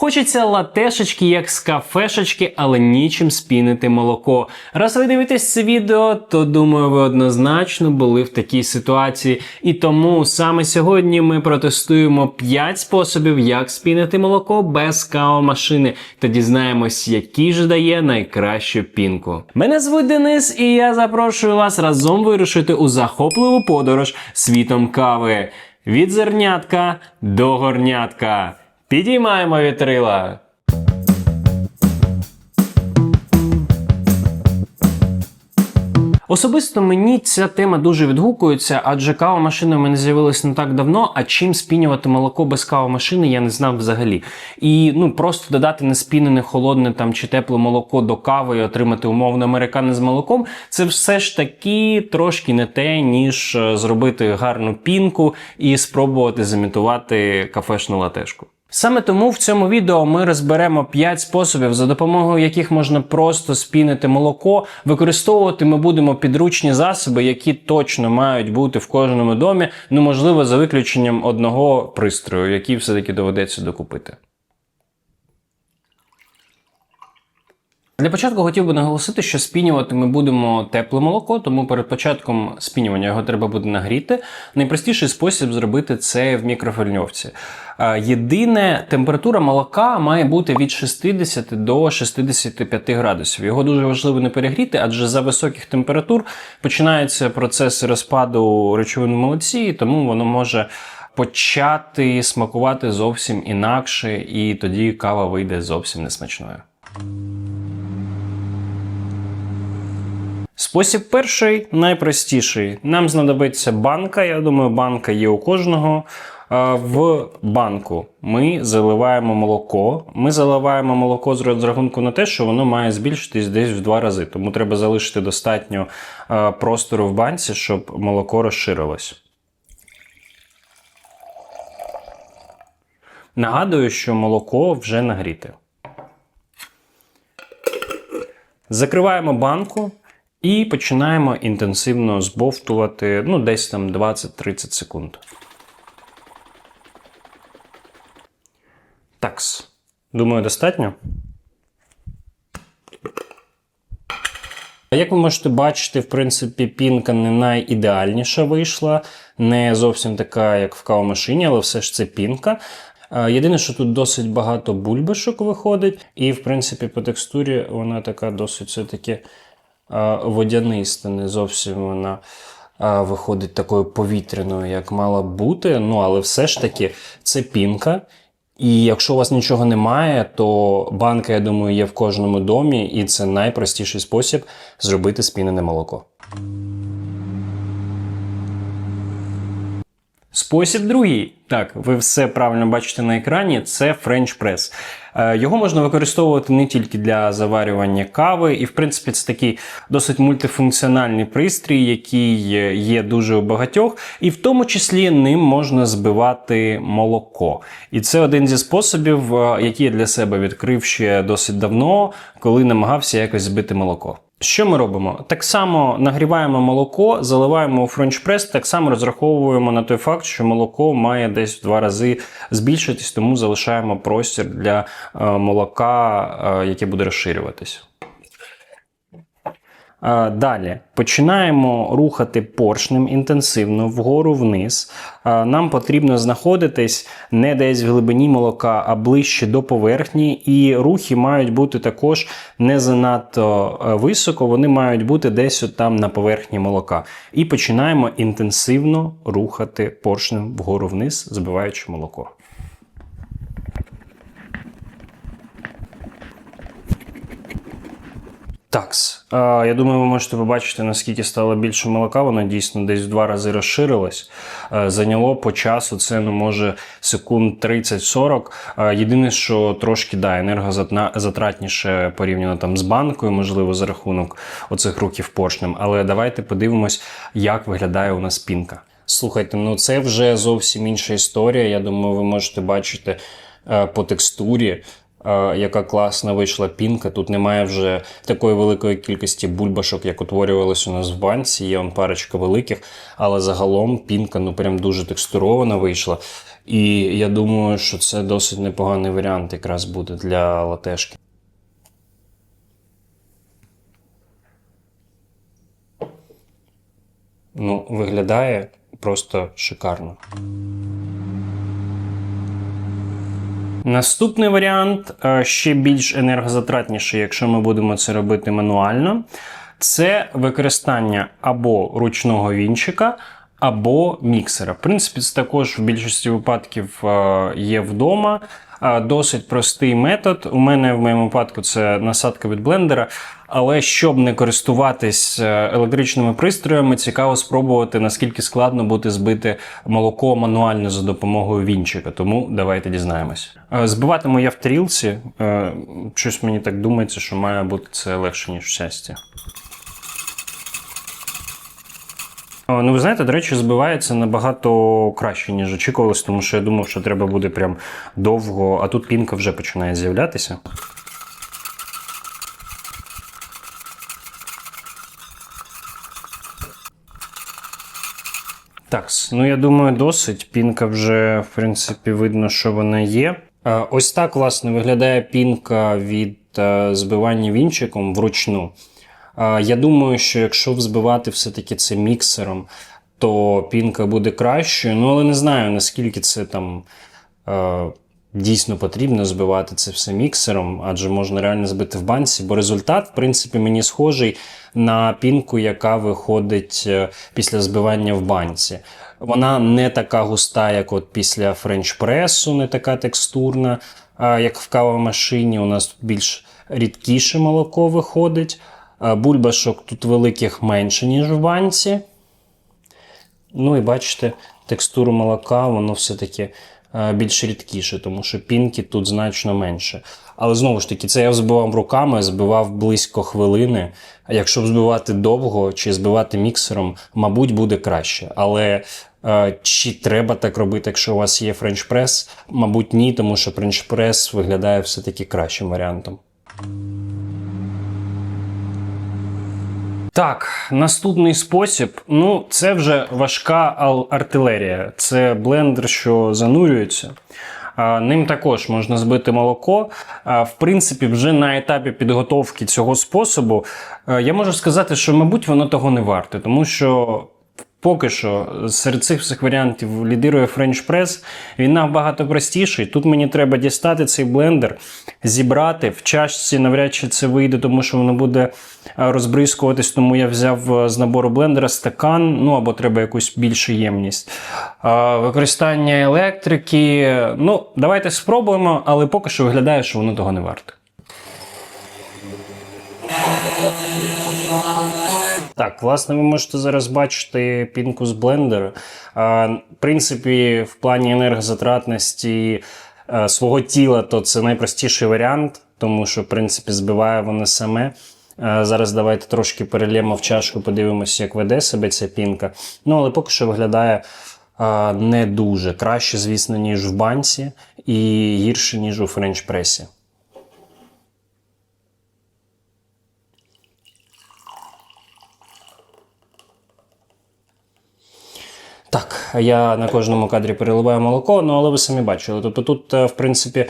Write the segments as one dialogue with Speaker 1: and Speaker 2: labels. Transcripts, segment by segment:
Speaker 1: Хочеться латешечки, як з кафешечки, але нічим спінити молоко. Раз ви дивитесь це відео, то думаю, ви однозначно були в такій ситуації. І тому саме сьогодні ми протестуємо 5 способів, як спінити молоко без кавомашини, та дізнаємось, який же дає найкращу пінку. Мене звуть Денис, і я запрошую вас разом вирушити у захопливу подорож світом кави. Від зернятка до горнятка. Підіймаємо вітрила. Особисто мені ця тема дуже відгукується, адже кавомашина в мене з'явилась не так давно, а чим спінювати молоко без кавомашини я не знав взагалі. І ну просто додати неспінене холодне там чи тепле молоко до кави і отримати умовно американе з молоком, це все ж таки трошки не те, ніж е, зробити гарну пінку і спробувати замітувати кафешну латешку. Саме тому в цьому відео ми розберемо 5 способів, за допомогою яких можна просто спінити молоко. Використовувати ми будемо підручні засоби, які точно мають бути в кожному домі, ну можливо, за виключенням одного пристрою, який все-таки доведеться докупити. Для початку хотів би наголосити, що спінювати ми будемо тепле молоко, тому перед початком спінювання його треба буде нагріти. Найпростіший спосіб зробити це в мікрофильньовці. Е, Єдине, температура молока має бути від 60 до 65 градусів. Його дуже важливо не перегріти, адже за високих температур починаються процеси розпаду речовин в молоці, тому воно може почати смакувати зовсім інакше, і тоді кава вийде зовсім несмачною. Спосіб перший найпростіший. Нам знадобиться банка. Я думаю, банка є у кожного. В банку ми заливаємо молоко. Ми заливаємо молоко з розрахунку на те, що воно має збільшитись десь в два рази. Тому треба залишити достатньо простору в банці, щоб молоко розширилось. Нагадую, що молоко вже нагріте. Закриваємо банку і починаємо інтенсивно збовтувати ну, десь там 20-30 секунд. Такс. Думаю, достатньо. Як ви можете бачити, в принципі, пінка не найідеальніша вийшла, не зовсім така, як в кавомашині, але все ж це пінка. Єдине, що тут досить багато бульбашок виходить, і, в принципі, по текстурі вона така досить все-таки водяниста, не зовсім вона виходить такою повітряною, як мала бути. Ну, але все ж таки це пінка. І якщо у вас нічого немає, то банка, я думаю, є в кожному домі, і це найпростіший спосіб зробити спінене молоко. Спосіб другий. Так, ви все правильно бачите на екрані. Це. Е, Його можна використовувати не тільки для заварювання кави, і в принципі це такий досить мультифункціональний пристрій, який є дуже у багатьох, і в тому числі ним можна збивати молоко. І це один зі способів, е, який я для себе відкрив ще досить давно, коли намагався якось збити молоко. Що ми робимо? Так само нагріваємо молоко, заливаємо у френч-прес, так само розраховуємо на той факт, що молоко має десь в два рази збільшитись, тому залишаємо простір для е, молока, е, яке буде розширюватись. Е, Далі починаємо рухати поршнем інтенсивно вгору вниз. Е, Нам потрібно знаходитись не десь в глибині молока, а ближче до поверхні. І рухи мають бути також не занадто е, високо, вони мають бути десь от там на поверхні молока. І починаємо інтенсивно рухати поршнем вгору вниз, збиваючи молоко. Такс. Я думаю, ви можете побачити, наскільки стало більше молока. Воно дійсно десь в два рази розширилось. Зайняло по часу це ну, може секунд 30-40. Е, Єдине, що трошки да, енергозатратніше порівняно там з банкою, можливо, за рахунок оцих рухів поршнем. Але давайте подивимось, як виглядає у нас пінка. Слухайте, ну це вже зовсім інша історія. Я думаю, ви можете бачити е, по текстурі. Е, яка класна вийшла пінка. Тут немає вже такої великої кількості бульбашок, як утворювалось у нас в банці. Є он парочка великих, але загалом пінка ну прям дуже текстурована вийшла. І я думаю, що це досить непоганий варіант якраз буде для латешки. Ну, виглядає просто шикарно. Наступний варіант е, ще більш енергозатратніший, якщо ми будемо це робити мануально, це використання або ручного вінчика, або міксера. В принципі, це також в більшості випадків е, є вдома. Е, Досить простий метод. У мене в моєму випадку це насадка від блендера. Але щоб не користуватись е, електричними пристроями, цікаво спробувати, наскільки складно буде збити молоко мануально за допомогою вінчика. Тому давайте дізнаємось. Е, Збиватиму я в тарілці. Е, Щось мені так думається, що має бути це легше, ніж в щастя. Ну, ви знаєте, до речі, збивається набагато краще, ніж очікувалось, тому що я думав, що треба буде прям довго, а тут пінка вже починає з'являтися. Так, ну я думаю, досить. Пінка вже, в принципі, видно, що вона є. Е, Ось так, власне, виглядає пінка від е, збивання вінчиком вручну. Е, Я думаю, що якщо взбивати все-таки це міксером, то пінка буде кращою. Ну, але не знаю, наскільки це там дійсно потрібно збивати це все міксером, адже можна реально збити в банці, бо результат, в принципі, мені схожий на пінку, яка виходить е, після збивання в банці. Вона не така густа, як от після френч-пресу, не така текстурна, як в кавомашині. У нас тут більш рідкіше молоко виходить. Бульбашок тут великих менше, ніж в банці. Ну і бачите, текстуру молока, воно все-таки більш рідкіше, тому що пінки тут значно менше. Але знову ж таки, це я взбивав руками, збивав близько хвилини. А якщо збивати довго чи збивати міксером, мабуть, буде краще. Але е, чи треба так робити, якщо у вас є френч-прес? Мабуть, ні, тому що френч-прес виглядає все-таки кращим варіантом. Так, наступний спосіб. Ну, це вже важка артилерія. Це блендер, що занурюється. Ним також можна збити молоко. В принципі, вже на етапі підготовки цього способу е, я можу сказати, що, мабуть, воно того не варте, тому що. Поки що серед цих всіх варіантів лідирує French Press. Він набагато простіший. Тут мені треба дістати цей блендер, зібрати в чашці. Навряд чи це вийде, тому що воно буде е, розбризкуватись. Тому я взяв е, з набору блендера стакан, ну або треба якусь більшу ємність. Е, Використання електрики. Ну, давайте спробуємо, але поки що виглядає, що воно того не варте. Так, власне, ви можете зараз бачити пінку з блендера. В принципі, в плані енергозатратності е, свого тіла, то це найпростіший варіант, тому що, в принципі, збиває воно саме. Е, Зараз давайте трошки перельємо в чашку, подивимося, як веде себе ця пінка. Ну, але поки що виглядає е, не дуже. Краще, звісно, ніж в банці, і гірше, ніж у френч-пресі. Так, я на кожному кадрі переливаю молоко, ну але ви самі бачили. Тобто тут, е, в принципі,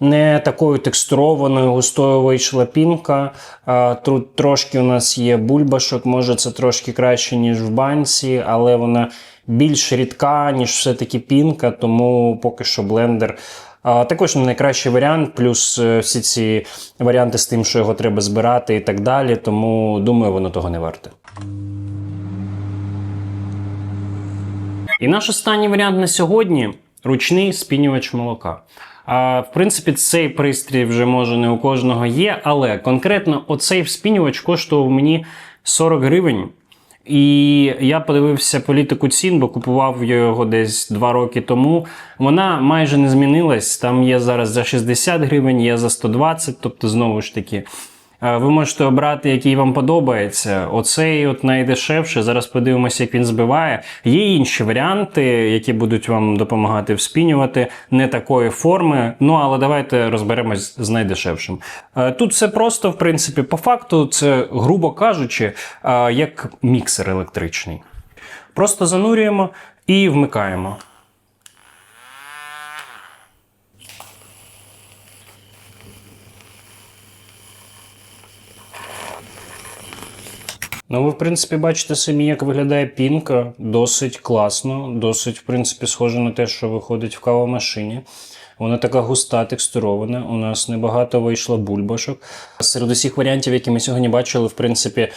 Speaker 1: не такою текстурованою, густою вийшла пінка. Е, Тут трошки у нас є бульбашок, може це трошки краще, ніж в банці, але вона більш рідка, ніж все-таки пінка, тому поки що блендер. Також не найкращий варіант, плюс е, всі ці варіанти з тим, що його треба збирати і так далі. Тому думаю, воно того не варте. І наш останній варіант на сьогодні ручний спінювач молока. А, в принципі, цей пристрій вже може не у кожного є, але конкретно оцей спінювач коштував мені 40 гривень. І я подивився політику цін, бо купував його десь 2 роки тому. Вона майже не змінилась. Там є зараз за 60 гривень, є за 120, тобто знову ж таки. Е, Ви можете обрати, який вам подобається. Оцей от найдешевший. Зараз подивимося, як він збиває. Є інші варіанти, які будуть вам допомагати вспінювати не такої форми. Ну але давайте розберемось з найдешевшим. Е, Тут все просто, в принципі, по факту, це, грубо кажучи, е, як міксер електричний. Просто занурюємо і вмикаємо. Ну, ви, в принципі, бачите самі, як виглядає пінка. Досить класно, досить, в принципі, схоже на те, що виходить в кавомашині. Вона така густа, текстурована. У нас небагато вийшло бульбашок. Серед усіх варіантів, які ми сьогодні бачили, в принципі,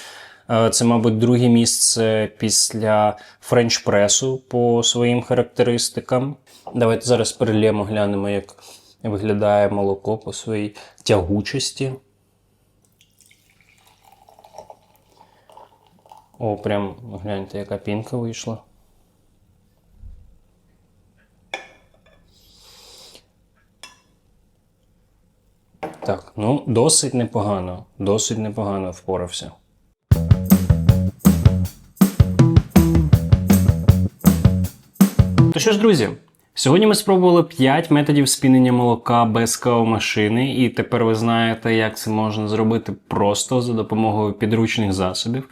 Speaker 1: е, це, мабуть, друге місце після френч-пресу по своїм характеристикам. Давайте зараз перельємо, глянемо, як виглядає молоко по своїй тягучості. О, прям гляньте, яка пінка вийшла. Так, ну досить непогано. Досить непогано впорався. То що ж, друзі, сьогодні ми спробували 5 методів спінення молока без кавомашини, і тепер ви знаєте, як це можна зробити просто за допомогою підручних засобів.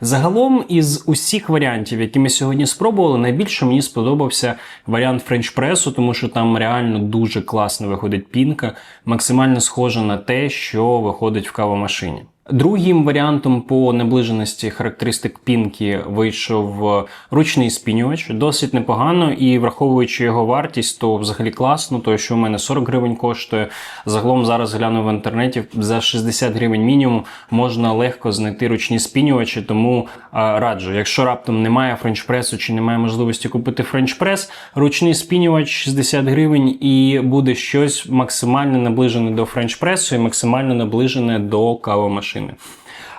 Speaker 1: Загалом, із усіх варіантів, які ми сьогодні спробували, найбільше мені сподобався варіант френч-пресу, тому що там реально дуже класно виходить пінка, максимально схожа на те, що виходить в кавомашині. Другим варіантом по наближеності характеристик пінки вийшов е, ручний спінювач, досить непогано, і враховуючи його вартість, то взагалі класно, то що у мене 40 гривень коштує. Загалом зараз гляну в інтернеті за 60 гривень мінімум можна легко знайти ручні спінювачі, тому а, раджу, якщо раптом немає френчпресу чи немає можливості купити френчпрес, ручний спінювач 60 гривень і буде щось максимально наближене до френчпресу і максимально наближене до кавомашини.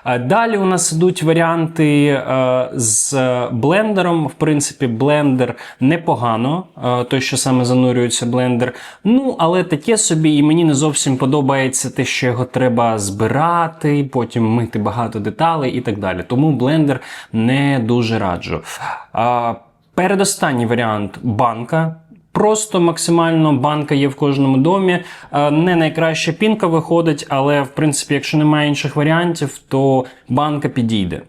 Speaker 1: Е, Далі у нас ідуть варіанти е, з блендером. В принципі, блендер непогано, е, той, що саме занурюється блендер. Ну, але таке собі, і мені не зовсім подобається те, що його треба збирати, потім мити багато деталей і так далі. Тому блендер не дуже раджу. Передостанній варіант банка. Просто максимально банка є в кожному домі. Е, Не найкраща пінка виходить, але в принципі, якщо немає інших варіантів, то банка підійде.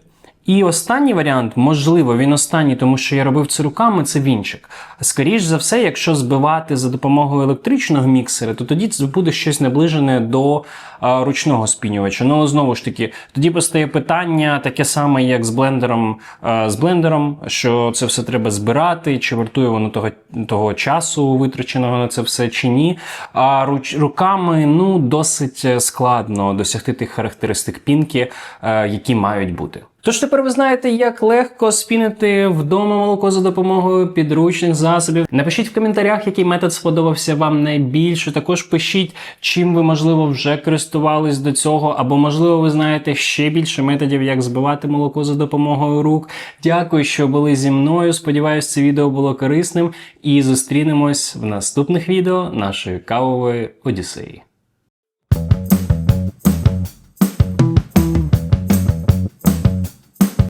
Speaker 1: І останній варіант, можливо, він останній, тому що я робив це руками, це вінчик. Скоріш за все, якщо збивати за допомогою електричного міксера, то тоді це буде щось наближене до а, ручного спінювача. Ну, знову ж таки, тоді постає питання таке саме, як з блендером, а, з блендером, що це все треба збирати, чи вартує воно того, того часу витраченого на це все чи ні. А руч, руками ну, досить е, складно досягти тих характеристик пінки, е, які мають бути. Тож тепер ви знаєте, як легко спінити вдома молоко за допомогою підручних засобів. Напишіть в коментарях, який метод сподобався вам найбільше. Також пишіть, чим ви, можливо, вже користувались до цього, або, можливо, ви знаєте ще більше методів, як збивати молоко за допомогою рук. Дякую, що були зі мною. Сподіваюсь, це відео було корисним. І зустрінемось в наступних відео нашої кавової Одіссеї.